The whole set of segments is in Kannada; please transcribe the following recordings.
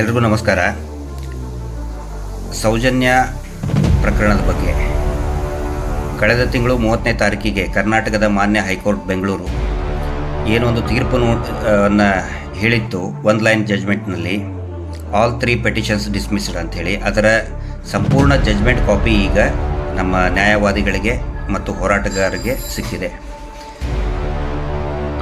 ಎಲ್ರಿಗೂ ನಮಸ್ಕಾರ. ಸೌಜನ್ಯ ಪ್ರಕರಣದ ಬಗ್ಗೆ. ಕಳೆದ ತಿಂಗಳು ಮೂವತ್ತನೇ ತಾರೀಕಿಗೆ ಕರ್ನಾಟಕದ ಮಾನ್ಯ ಹೈಕೋರ್ಟ್, ಬೆಂಗಳೂರು. ಏನೊಂದು ತೀರ್ಪು ಅನ್ನು ಹೇಳಿತ್ತು ಒನ್ ಲೈನ್ ಜಜ್ಮೆಂಟ್ನಲ್ಲಿ ಆಲ್ ತ್ರೀ ಪೆಟಿಷನ್ಸ್ ಡಿಸ್ಮಿಸ್ಡ್ ಅಂಥೇಳಿ. ಅದರ ಸಂಪೂರ್ಣ ಜಜ್ಮೆಂಟ್ ಕಾಪಿ ಈಗ ನಮ್ಮ ನ್ಯಾಯವಾದಿಗಳಿಗೆ ಮತ್ತು ಹೋರಾಟಗಾರರಿಗೆ ಸಿಕ್ಕಿದೆ.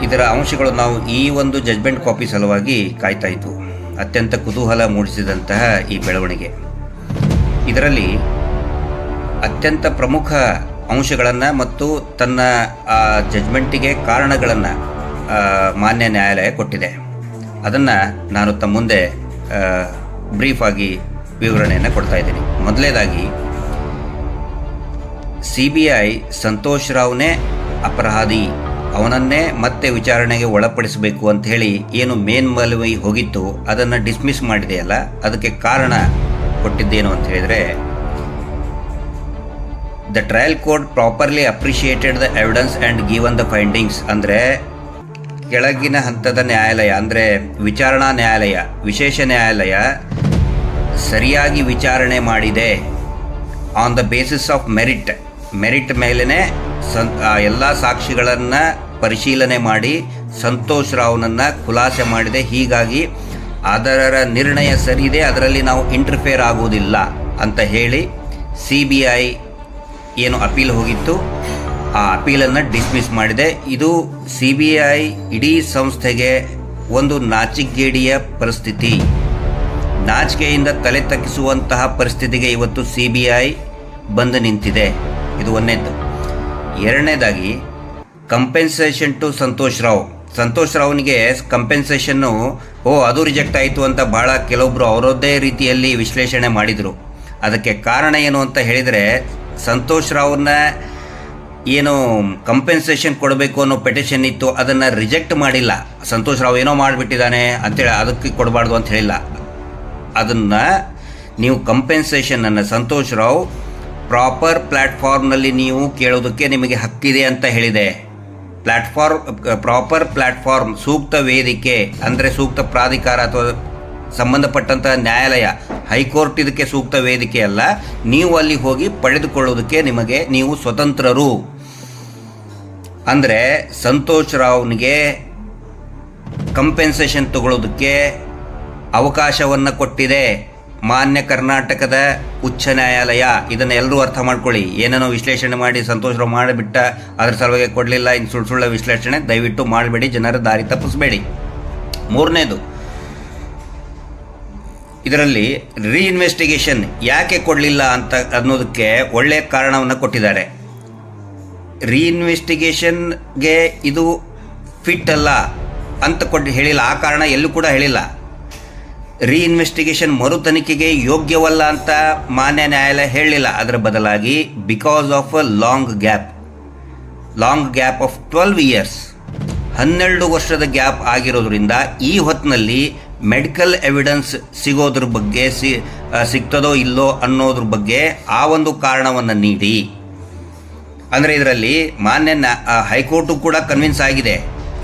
ಇದರ ಅಂಶಗಳು ನಾವು ಈ ಒಂದು ಜಜ್ಮೆಂಟ್ ಕಾಪಿ ಸಲುವಾಗಿ ಕಾಯ್ತಾ ಇದ್ವು ಅತ್ಯಂತ ಕುತೂಹಲ ಮೂಡಿಸಿದಂತಹ ಈ ಬೆಳವಣಿಗೆ. ಇದರಲ್ಲಿ ಅತ್ಯಂತ ಪ್ರಮುಖ ಅಂಶಗಳನ್ನು ಮತ್ತು ತನ್ನ, ಆ ಜಜ್ಮೆಂಟಿಗೆ ಕಾರಣಗಳನ್ನು ಮಾನ್ಯ ನ್ಯಾಯಾಲಯ ಕೊಟ್ಟಿದೆ. ಅದನ್ನು ನಾನು ತಮ್ಮ ಮುಂದೆ ಬ್ರೀಫ್ ಆಗಿ ವಿವರಣೆಯನ್ನು ಕೊಡ್ತಾ ಇದ್ದೀನಿ. ಮೊದಲನೇದಾಗಿ ಸಿ ಬಿ ಐ ಸಂತೋಷ್ ರಾವ್ನೇ ಅಪರಾಧಿ ಅವನನ್ನೇ ಮತ್ತೆ ವಿಚಾರಣೆಗೆ ಒಳಪಡಿಸಬೇಕು ಅಂತ ಹೇಳಿ ಏನು ಮೇಲ್ಮನವಿ ಹೋಗಿತ್ತು ಅದನ್ನು ಡಿಸ್ಮಿಸ್ ಮಾಡಿದೆಯಲ್ಲ, ಅದಕ್ಕೆ ಕಾರಣ ಕೊಟ್ಟಿದ್ದೇನು ಅಂತ ಹೇಳಿದರೆ the trial court properly appreciated the evidence and given the findings ಅಂದರೆ, ಕೆಳಗಿನ ಹಂತದ ನ್ಯಾಯಾಲಯ, ಅಂದರೆ ವಿಚಾರಣಾ ನ್ಯಾಯಾಲಯ, ವಿಶೇಷ ನ್ಯಾಯಾಲಯ ಸರಿಯಾಗಿ ವಿಚಾರಣೆ ಮಾಡಿದೆ on the basis of merit merit ಮೇಲೇ ಸಂ ಎಲ್ಲ ಸಾಕ್ಷಿಗಳನ್ನು ಪರಿಶೀಲನೆ ಮಾಡಿ ಸಂತೋಷ್ ರಾವ್ನನ್ನು ಖುಲಾಸೆ ಮಾಡಿದೆ. ಹೀಗಾಗಿ ಅದರ ನಿರ್ಣಯ ಸರಿಯಿದೆ. ಅದರಲ್ಲಿ ನಾವು ಇಂಟರ್ಫೇರ್ ಆಗುವುದಿಲ್ಲ ಅಂತ ಹೇಳಿ ಸಿ ಬಿ ಐ ಏನು ಅಪೀಲ್ ಹೋಗಿತ್ತು. ಆ ಅಪೀಲನ್ನು ಡಿಸ್ಮಿಸ್ ಮಾಡಿದೆ. ಇದು ಸಿ ಬಿ ಐ ಇಡೀ ಸಂಸ್ಥೆಗೆ ಒಂದು ನಾಚಿಗೇಡಿಯ ಪರಿಸ್ಥಿತಿ. ನಾಚಿಕೆಯಿಂದ ತಲೆ ತಗ್ಗಿಸುವಂತಹ ಪರಿಸ್ಥಿತಿಗೆ ಇವತ್ತು ಸಿ ಬಿ ಐ ಬಂದು ನಿಂತಿದೆ. ಇದು ಒಂದನೇದು ಎರಡನೇದಾಗಿ ಕಂಪೆನ್ಸೇಷನ್ ಟು ಸಂತೋಷ್ ರಾವ್ ಸಂತೋಷ್ ರಾವ್ನಿಗೆ ಕಂಪೆನ್ಸೇಷನ್ನು ಓ, ಅದು ರಿಜೆಕ್ಟ್ ಆಯಿತು ಅಂತ ಭಾಳ ಕೆಲವೊಬ್ಬರು ಅವರದ್ದೇ ರೀತಿಯಲ್ಲಿ ವಿಶ್ಲೇಷಣೆ ಮಾಡಿದರು. ಅದಕ್ಕೆ ಕಾರಣ ಏನು ಅಂತ ಹೇಳಿದರೆ ಸಂತೋಷ್ ರಾವ್ನ ಏನು ಕಂಪೆನ್ಸೇಷನ್ ಕೊಡಬೇಕು ಅನ್ನೋ ಪೆಟಿಷನ್ ಇತ್ತು, ಅದನ್ನು ರಿಜೆಕ್ಟ್ ಮಾಡಿಲ್ಲ. ಸಂತೋಷ್ ರಾವ್ ಏನೋ ಮಾಡಿಬಿಟ್ಟಿದ್ದಾನೆ ಅಂತೇಳಿ ಅದಕ್ಕೆ ಕೊಡಬಾರ್ದು ಅಂತ ಹೇಳಿಲ್ಲ. ಅದನ್ನು ನೀವು ಕಂಪೆನ್ಸೇಷನನ್ನು ಸಂತೋಷ್ ರಾವ್ ಪ್ರಾಪರ್ ಪ್ಲ್ಯಾಟ್ಫಾರ್ಮ್ನಲ್ಲಿ ನೀವು ಕೇಳೋದಕ್ಕೆ ನಿಮಗೆ ಹಕ್ಕಿದೆ ಅಂತ ಹೇಳಿದೆ. ಪ್ಲ್ಯಾಟ್ಫಾರ್ಮ್ ಪ್ರಾಪರ್ ಪ್ಲಾಟ್ಫಾರ್ಮ್ ಸೂಕ್ತ ವೇದಿಕೆ, ಅಂದರೆ ಸೂಕ್ತ ಪ್ರಾಧಿಕಾರ ಅಥವಾ ಸಂಬಂಧಪಟ್ಟಂಥ ನ್ಯಾಯಾಲಯ, ಹೈಕೋರ್ಟ್ ಇದಕ್ಕೆ ಸೂಕ್ತ ವೇದಿಕೆ ಅಲ್ಲ. ನೀವು ಅಲ್ಲಿ ಹೋಗಿ ಪಡೆದುಕೊಳ್ಳೋದಕ್ಕೆ ನಿಮಗೆ ನೀವು ಸ್ವತಂತ್ರರು. ಅಂದರೆ ಸಂತೋಷ್ ರಾವ್ನಿಗೆ ಕಂಪೆನ್ಸೇಷನ್ ತಗೊಳ್ಳೋದಕ್ಕೆ ಅವಕಾಶವನ್ನು ಕೊಟ್ಟಿದೆ. ಮಾನ್ಯ ಕರ್ನಾಟಕದ ಉಚ್ಚ ನ್ಯಾಯಾಲಯ, ಇದನ್ನು ಎಲ್ಲರೂ ಅರ್ಥ ಮಾಡ್ಕೊಳ್ಳಿ. ಏನೇನೋ ವಿಶ್ಲೇಷಣೆ ಮಾಡಿ ಸಂತೋಷರು ಮಾಡಿಬಿಟ್ಟ, ಅದ್ರ ಸಲುವಾಗಿ ಕೊಡಲಿಲ್ಲ ಇನ್ನು ಸುಳ್ಳು ಸುಳ್ಳ ವಿಶ್ಲೇಷಣೆ, ದಯವಿಟ್ಟು ಮಾಡಬೇಡಿ, ಜನರ ದಾರಿ ತಪ್ಪಿಸಬೇಡಿ. ಮೂರನೇದು, ಇದರಲ್ಲಿ ರೀಇನ್ವೆಸ್ಟಿಗೇಷನ್ ಯಾಕೆ ಕೊಡಲಿಲ್ಲ ಅಂತ ಅನ್ನೋದಕ್ಕೆ ಒಳ್ಳೆಯ ಕಾರಣವನ್ನು ಕೊಟ್ಟಿದ್ದಾರೆ. ರೀಇನ್ವೆಸ್ಟಿಗೇಷನ್ಗೆ ಇದು ಫಿಟ್ ಅಲ್ಲ ಅಂತ ಕೊಟ್ಟು ಹೇಳಿಲ್ಲ. ಆ ಕಾರಣ ಎಲ್ಲೂ ಕೂಡ ಹೇಳಿಲ್ಲ. ರೀಇನ್ವೆಸ್ಟಿಗೇಷನ್ ಮರು ತನಿಖೆಗೆ ಯೋಗ್ಯವಲ್ಲ ಅಂತ ಮಾನ್ಯ ನ್ಯಾಯಾಲಯ ಹೇಳಲಿಲ್ಲ. ಅದರ ಬದಲಾಗಿ because of a long gap long gap of twelve years ಹನ್ನೆರಡು ವರ್ಷದ ಗ್ಯಾಪ್ ಆಗಿರೋದ್ರಿಂದ ಈ ಹೊತ್ತಿನಲ್ಲಿ ಮೆಡಿಕಲ್ ಎವಿಡೆನ್ಸ್ ಸಿಗೋದ್ರ ಬಗ್ಗೆ ಸಿ ಸಿಗ್ತದೋ ಇಲ್ಲೋ ಅನ್ನೋದ್ರ ಬಗ್ಗೆ ಆ ಒಂದು ಕಾರಣವನ್ನು ನೀಡಿ. ಅಂದರೆ ಇದರಲ್ಲಿ ಮಾನ್ಯ ನ್ಯಾ ಹೈಕೋರ್ಟು ಕೂಡ ಕನ್ವಿನ್ಸ್ ಆಗಿದೆ.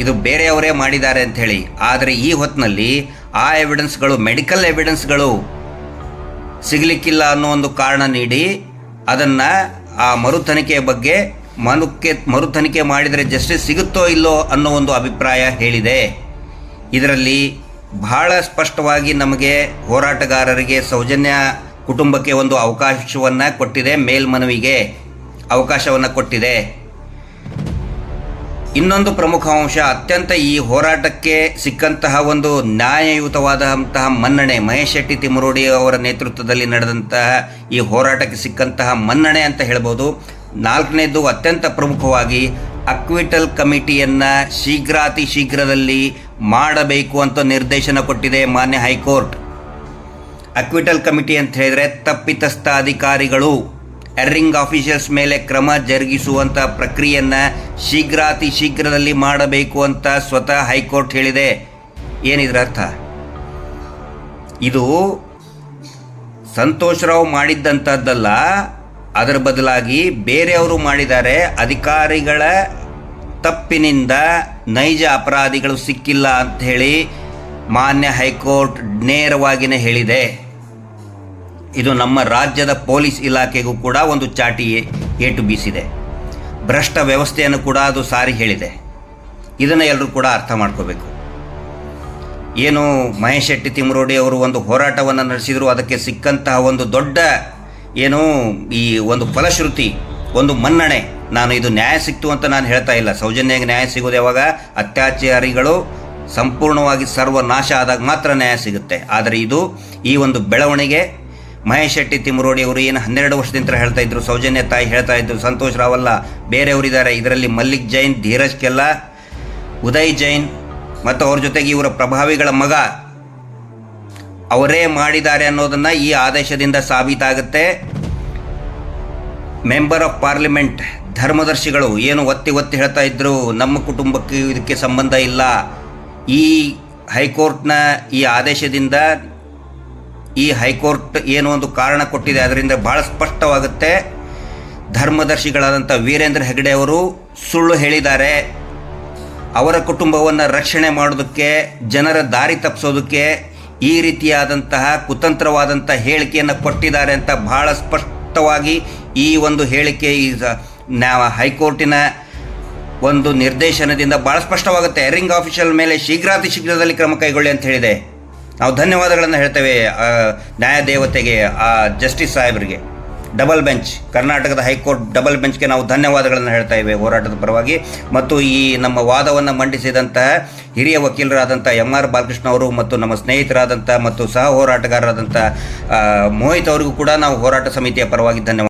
ಇದು ಬೇರೆಯವರೇ ಮಾಡಿದ್ದಾರೆ ಅಂತ ಹೇಳಿ. ಆದರೆ ಈ ಹೊತ್ತಿನಲ್ಲಿ ಆ ಎವಿಡೆನ್ಸ್ಗಳು ಮೆಡಿಕಲ್ ಎವಿಡೆನ್ಸ್ಗಳು ಸಿಗಲಿಕ್ಕಿಲ್ಲ ಅನ್ನೋ ಒಂದು ಕಾರಣ ನೀಡಿ ಅದನ್ನು ಆ ಮರು ತನಿಖೆಯ ಬಗ್ಗೆ ಮನುಕ್ಕೆ ಮರು ತನಿಖೆ ಮಾಡಿದರೆ ಜಸ್ಟಿಸ್ ಸಿಗುತ್ತೋ ಇಲ್ಲೋ ಅನ್ನೋ ಒಂದು ಅಭಿಪ್ರಾಯ ಹೇಳಿದೆ. ಇದರಲ್ಲಿ ಬಹಳ ಸ್ಪಷ್ಟವಾಗಿ ನಮಗೆ ಹೋರಾಟಗಾರರಿಗೆ, ಸೌಜನ್ಯ ಕುಟುಂಬಕ್ಕೆ ಒಂದು ಅವಕಾಶವನ್ನು ಕೊಟ್ಟಿದೆ, ಮೇಲ್ಮನವಿಗೆ ಅವಕಾಶವನ್ನು ಕೊಟ್ಟಿದೆ. ಇನ್ನೊಂದು ಪ್ರಮುಖ ಅಂಶ, ಅತ್ಯಂತ ಈ ಹೋರಾಟಕ್ಕೆ ಸಿಕ್ಕಂತಹ ಒಂದು ನ್ಯಾಯಯುತವಾದಂತಹ ಮನ್ನಣೆ. ಮಹೇಶ್ ಶೆಟ್ಟಿ ತಿಮರೋಡಿ ಅವರ ನೇತೃತ್ವದಲ್ಲಿ ನಡೆದಂತಹ ಈ ಹೋರಾಟಕ್ಕೆ ಸಿಕ್ಕಂತಹ ಮನ್ನಣೆ ಅಂತ ಹೇಳ್ಬೋದು. ನಾಲ್ಕನೇದು ಅತ್ಯಂತ ಪ್ರಮುಖವಾಗಿ ಅಕ್ವಿಟಲ್ ಕಮಿಟಿಯನ್ನು ಶೀಘ್ರಾತಿ ಶೀಘ್ರದಲ್ಲಿ ಮಾಡಬೇಕು ಅಂತ ನಿರ್ದೇಶನ ಕೊಟ್ಟಿದೆ ಮಾನ್ಯ ಹೈಕೋರ್ಟ್. ಅಕ್ವಿಟಲ್ ಕಮಿಟಿ ಅಂತ ಹೇಳಿದರೆ ತಪ್ಪಿತಸ್ಥ ಅಧಿಕಾರಿಗಳು. ಎರ್ರಿಂಗ್ ಆಫೀಸರ್ಸ್ ಮೇಲೆ ಕ್ರಮ ಜರುಗಿಸುವಂಥ ಪ್ರಕ್ರಿಯೆಯನ್ನು ಶೀಘ್ರಾತಿ ಶೀಘ್ರದಲ್ಲಿ ಮಾಡಬೇಕು ಅಂತ ಸ್ವತಃ ಹೈಕೋರ್ಟ್ ಹೇಳಿದೆ. ಏನಿದ್ರ ಅರ್ಥ? ಇದು ಸಂತೋಷರಾವ್ ಮಾಡಿದ್ದಂಥದ್ದಲ್ಲ ಅದರ ಬದಲಾಗಿ ಬೇರೆಯವರು ಮಾಡಿದ್ದಾರೆ, ಅಧಿಕಾರಿಗಳ ತಪ್ಪಿನಿಂದ ನೈಜ ಅಪರಾಧಿಗಳು ಸಿಕ್ಕಿಲ್ಲ ಅಂತ ಹೇಳಿ ಮಾನ್ಯ ಹೈಕೋರ್ಟ್ ನೇರವಾಗಿಯೇ ಹೇಳಿದೆ. ಇದು ನಮ್ಮ ರಾಜ್ಯದ ಪೊಲೀಸ್ ಇಲಾಖೆಗೂ ಕೂಡ ಒಂದು ಚಾಟಿ ಏಟು ಬೀಸಿದೆ ಭ್ರಷ್ಟ ವ್ಯವಸ್ಥೆಯನ್ನು ಕೂಡ ಅದು ಸಾರಿ ಹೇಳಿದೆ. ಇದನ್ನು ಎಲ್ಲರೂ ಕೂಡ ಅರ್ಥ ಮಾಡ್ಕೋಬೇಕು. ಏನು ಮಹೇಶ್ ಶೆಟ್ಟಿ ತಿಮ್ಮರೋಡಿ ಅವರು ಒಂದು ಹೋರಾಟವನ್ನು ನಡೆಸಿದರು, ಅದಕ್ಕೆ ಸಿಕ್ಕಂತಹ ಒಂದು ದೊಡ್ಡ ಏನು ಈ ಒಂದು ಫಲಶ್ರುತಿ, ಒಂದು ಮನ್ನಣೆ, ನಾನು ಇದು ನ್ಯಾಯ ಸಿಕ್ತು ಅಂತ ನಾನು ಹೇಳ್ತಾ ಇಲ್ಲ. ಸೌಜನ್ಯಾಗ ನ್ಯಾಯ ಸಿಗೋದು ಯಾವಾಗ? ಅತ್ಯಾಚಾರಿಗಳು ಸಂಪೂರ್ಣವಾಗಿ ಸರ್ವನಾಶ ಆದಾಗ ಮಾತ್ರ ನ್ಯಾಯ ಸಿಗುತ್ತೆ. ಆದರೆ ಇದು ಈ ಒಂದು ಬೆಳವಣಿಗೆ ಮಹೇಶ್ ಶೆಟ್ಟಿ ತಿಮ್ಮರೋಡಿ ಅವರು ಏನು ಹನ್ನೆರಡು ವರ್ಷದಿಂದ ಹೇಳ್ತಾ ಇದ್ರು, ಸೌಜನ್ಯ ತಾಯಿ ಹೇಳ್ತಾ ಇದ್ರು, ಸಂತೋಷ್ ರಾವಲ್ಲ, ಬೇರೆಯವರಿದ್ದಾರೆ, ಇದರಲ್ಲಿ ಮಲ್ಲಿಕ್ ಜೈನ್, ಧೀರಜ್ ಕೆಲ್ಲ, ಉದಯ್ ಜೈನ್ ಮತ್ತು ಅವ್ರ ಜೊತೆಗೆ ಇವರ ಪ್ರಭಾವಿಗಳ ಮಗ. ಅವರೇ ಮಾಡಿದ್ದಾರೆ ಅನ್ನೋದನ್ನು ಈ ಆದೇಶದಿಂದ ಸಾಬೀತಾಗುತ್ತೆ. ಮೆಂಬರ್ ಆಫ್ ಪಾರ್ಲಿಮೆಂಟ್ ಧರ್ಮದರ್ಶಿಗಳು ಏನು ಒತ್ತಿ ಒತ್ತಿ ಹೇಳ್ತಾ ಇದ್ರು, ನಮ್ಮ ಕುಟುಂಬಕ್ಕೆ ಇದಕ್ಕೆ ಸಂಬಂಧ ಇಲ್ಲ. ಈ ಹೈಕೋರ್ಟ್ನ ಈ ಆದೇಶದಿಂದ ಈ ಹೈಕೋರ್ಟ್ ಏನು ಒಂದು ಕಾರಣ ಕೊಟ್ಟಿದೆ ಅದರಿಂದ ಬಹಳ ಸ್ಪಷ್ಟವಾಗುತ್ತೆ. ಧರ್ಮದರ್ಶಿಗಳಾದಂಥ ವೀರೇಂದ್ರ ಹೆಗಡೆ ಅವರು ಸುಳ್ಳು ಹೇಳಿದ್ದಾರೆ. ಅವರ ಕುಟುಂಬವನ್ನು ರಕ್ಷಣೆ ಮಾಡೋದಕ್ಕೆ, ಜನರ ದಾರಿ ತಪ್ಪಿಸೋದಕ್ಕೆ ಈ ರೀತಿಯಾದಂತಹ ಕುತಂತ್ರವಾದಂಥ ಹೇಳಿಕೆಯನ್ನು ಕೊಟ್ಟಿದ್ದಾರೆ ಅಂತ ಬಹಳ ಸ್ಪಷ್ಟವಾಗಿ ಈ ಒಂದು ಹೇಳಿಕೆ ಈ ಹೈಕೋರ್ಟಿನ ಒಂದು ನಿರ್ದೇಶನದಿಂದ ಭಾಳ ಸ್ಪಷ್ಟವಾಗುತ್ತೆ. ರಿಂಗ್ ಆಫೀಷಿಯಲ್ ಮೇಲೆ ಶೀಘ್ರಾತಿ ಶೀಘ್ರದಲ್ಲಿ ಕ್ರಮ ಕೈಗೊಳ್ಳಿ ಅಂತ ಹೇಳಿದೆ. ನಾವು ಧನ್ಯವಾದಗಳನ್ನು ಹೇಳ್ತೇವೆ ನ್ಯಾಯದೇವತೆಗೆ ನ್ಯಾಯ ದೇವತೆಗೆ ಆ, ಜಸ್ಟಿಸ್ ಸಾಹೇಬರಿಗೆ. ಡಬಲ್ ಬೆಂಚ್, ಕರ್ನಾಟಕದ ಹೈಕೋರ್ಟ್ ಡಬಲ್ ಬೆಂಚ್ಗೆ ನಾವು ಧನ್ಯವಾದಗಳನ್ನು ಹೇಳ್ತಾ ಇವೆ ಹೋರಾಟದ ಪರವಾಗಿ. ಮತ್ತು ಈ ನಮ್ಮ ವಾದವನ್ನು ಮಂಡಿಸಿದಂತಹ ಹಿರಿಯ ವಕೀಲರಾದಂಥ ಎಂ ಆರ್ ಬಾಲಕೃಷ್ಣ ಅವರು ಮತ್ತು ನಮ್ಮ ಸ್ನೇಹಿತರಾದಂಥ ಮತ್ತು ಸಹ ಹೋರಾಟಗಾರರಾದಂಥ ಮೋಹಿತ್ ಅವರಿಗೂ ಕೂಡ ನಾವು ಹೋರಾಟ ಸಮಿತಿಯ ಪರವಾಗಿ ಧನ್ಯವಾದ